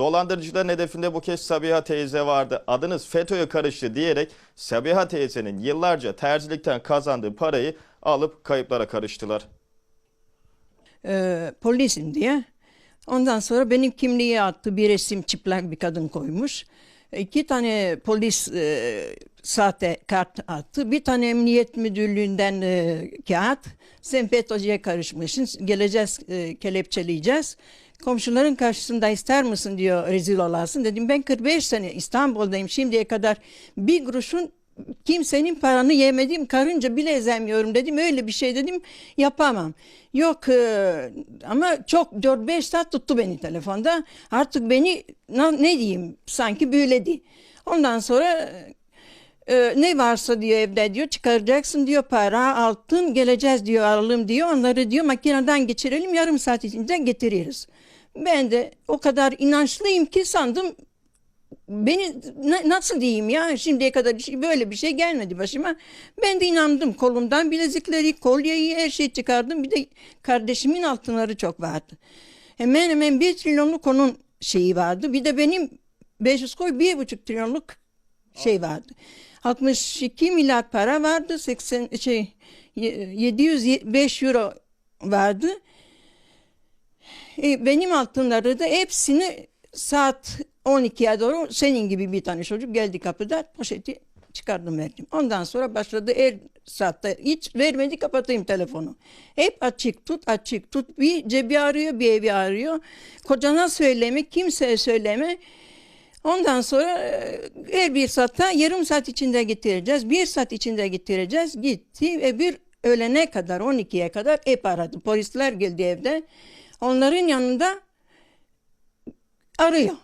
Dolandırıcıların hedefinde bu kez Sabiha teyze vardı. Adınız FETÖ'ye karıştı diyerek Sabiha teyzenin yıllarca terzilikten kazandığı parayı alıp kayıplara karıştılar. e, polisim diye. Ondan sonra benim kimliğe attı bir resim çıplak bir kadın koymuş. İki tane polis e, sahte kart attı. Bir tane emniyet müdürlüğünden e, kağıt. Sen FETÖ'cüye karışmışsın. Geleceğiz, e, kelepçeleyeceğiz. Komşuların karşısında ister misin diyor rezil olasın. Dedim ben 45 sene İstanbul'dayım. Şimdiye kadar bir kuruşun kimsenin paranı yemedim karınca bile ezemiyorum dedim öyle bir şey dedim yapamam yok e, ama çok 4-5 saat tuttu beni telefonda artık beni ne diyeyim sanki büyüledi ondan sonra e, ne varsa diyor evde diyor çıkaracaksın diyor para altın geleceğiz diyor alalım diyor onları diyor makineden geçirelim yarım saat içinde getiririz ben de o kadar inançlıyım ki sandım beni na- nasıl diyeyim ya şimdiye kadar bir şey- böyle bir şey gelmedi başıma. Ben de inandım kolumdan bilezikleri, kolyeyi her şeyi çıkardım. Bir de kardeşimin altınları çok vardı. Hemen hemen bir trilyonluk onun şeyi vardı. Bir de benim 500 koy bir buçuk trilyonluk şey vardı. 62 milyar para vardı. 80 şey ye- 705 euro vardı. E, benim altınları da hepsini saat 12'ye doğru senin gibi bir tane çocuk geldi kapıda poşeti çıkardım verdim. Ondan sonra başladı her saatte hiç vermedi kapatayım telefonu. Hep açık tut açık tut bir cebi arıyor bir evi arıyor. Kocana söyleme kimseye söyleme. Ondan sonra e, her bir saatte yarım saat içinde getireceğiz. Bir saat içinde getireceğiz. Gitti ve bir öğlene kadar 12'ye kadar hep aradı. Polisler geldi evde. Onların yanında arıyor.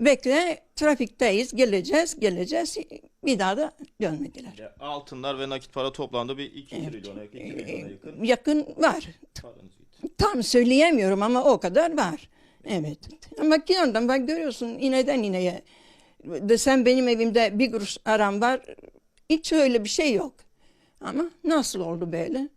Bekle trafikteyiz geleceğiz geleceğiz bir daha da dönmediler. Altınlar ve nakit para toplamda bir 2 trilyona yakın, 2 milyona yakın Yakın var. paranız. Tam söyleyemiyorum ama o kadar var. Evet. Ama ki ondan bak görüyorsun ineden ineye. Desem benim evimde bir kuruş aram var. Hiç öyle bir şey yok. Ama nasıl oldu böyle?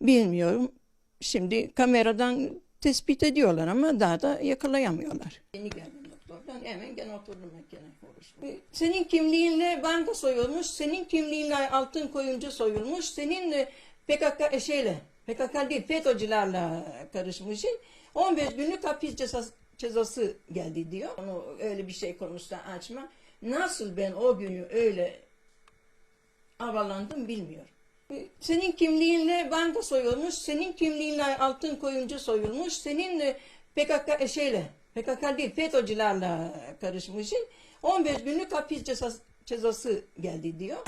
Bilmiyorum. Şimdi kameradan tespit ediyorlar ama daha da yakalayamıyorlar. Yeni geldim doktordan hemen gene oturdum gene konuştum. Senin kimliğinle banka soyulmuş, senin kimliğinle altın koyuncu soyulmuş, senin e, PKK e, şeyle PKK değil FETÖ'cülerle karışmışsın. 15 günlük hapis cezası, cezası geldi diyor. Onu öyle bir şey konusunda açma. Nasıl ben o günü öyle havalandım bilmiyorum. Senin kimliğinle banka soyulmuş, senin kimliğinle altın koyuncu soyulmuş, senin e, PKK e, şeyle PKK değil FETÖ'cülerle karışmışsın. 15 günlük hapis cezası, cezası geldi diyor.